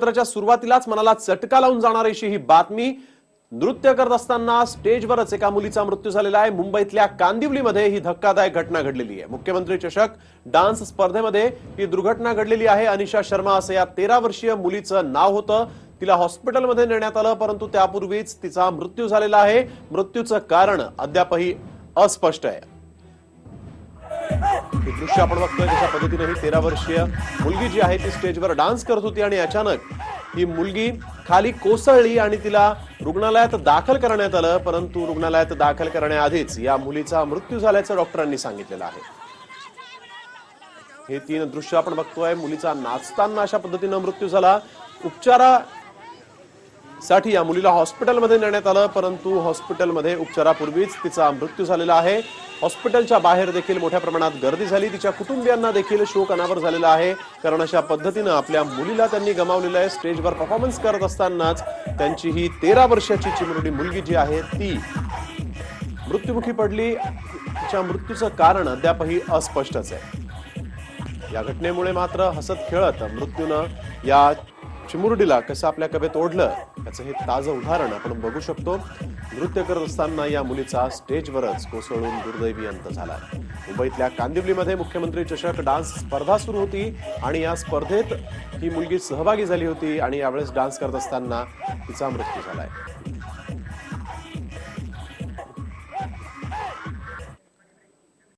पत्राच्या सुरुवातीलाच मनाला चटका लावून जाणारी अशी ही बातमी. नृत्य करत असताना स्टेजवरच एका मुलीचा मृत्यू झालेला आहे. मुंबईतल्या कांदिवलीमध्ये ही धक्कादायक घटना घडलेली आहे. मुख्यमंत्री चषक डान्स स्पर्धेमध्ये ही दुर्घटना घडलेली आहे. अनिशा शर्मा असं या तेरा वर्षीय मुलीचं नाव होतं. तिला हॉस्पिटलमध्ये नेण्यात आलं परंतु त्यापूर्वीच तिचा मृत्यू झालेला आहे. मृत्यूचं कारण अद्यापही अस्पष्ट आहे. हे दृश्य आपण बघतोय कशा पद्धतीने ही तेरा वर्षीय मुलगी जी आहे ती स्टेजवर डान्स करत होती आणि अचानक ही मुलगी खाली कोसळली आणि तिला रुग्णालयात दाखल करण्यात आलं. परंतु रुग्णालयात दाखल करण्याआधीच या मुलीचा मृत्यू झाल्याचं डॉक्टरांनी सांगितलेलं आहे. हे तीन दृश्य आपण बघतोय. मुलीचा नाचताना अशा पद्धतीनं मृत्यू झाला. उपचारा साठी या मुलीला हॉस्पिटलमध्ये नेण्यात आलं परंतु हॉस्पिटलमध्ये उपचारापूर्वीच तिचा मृत्यू झालेला आहे. हॉस्पिटलच्या बाहेर देखील मोठ्या प्रमाणात गर्दी झाली. तिच्या कुटुंबियांना देखील शोक अनावर झालेला आहे. कारण अशा पद्धतीनं आपल्या मुलीला त्यांनी गमावलेलं आहे. स्टेजवर परफॉर्मन्स करत असतानाच त्यांची ही तेरा वर्षाची चिमुरडी मुलगी जी आहे ती मृत्युमुखी पडली. तिच्या मृत्यूचं कारण अद्यापही अस्पष्टच आहे. या घटनेमुळे मात्र हसत खेळत मृत्यूनं या चिमुरडीला कसं आपल्या कवेत ओढलं याचं हे ताजं उदाहरण आपण बघू शकतो. नृत्य करत असताना या मुलीचा स्टेजवरच कोसळून दुर्दैवी अंत झाला. मुंबईतल्या कांदिवलीमध्ये मुख्यमंत्री चषक डान्स स्पर्धा सुरू होती आणि या स्पर्धेत ही मुलगी सहभागी झाली होती आणि यावेळेस डान्स करत असताना तिचा मृत्यू झालाय.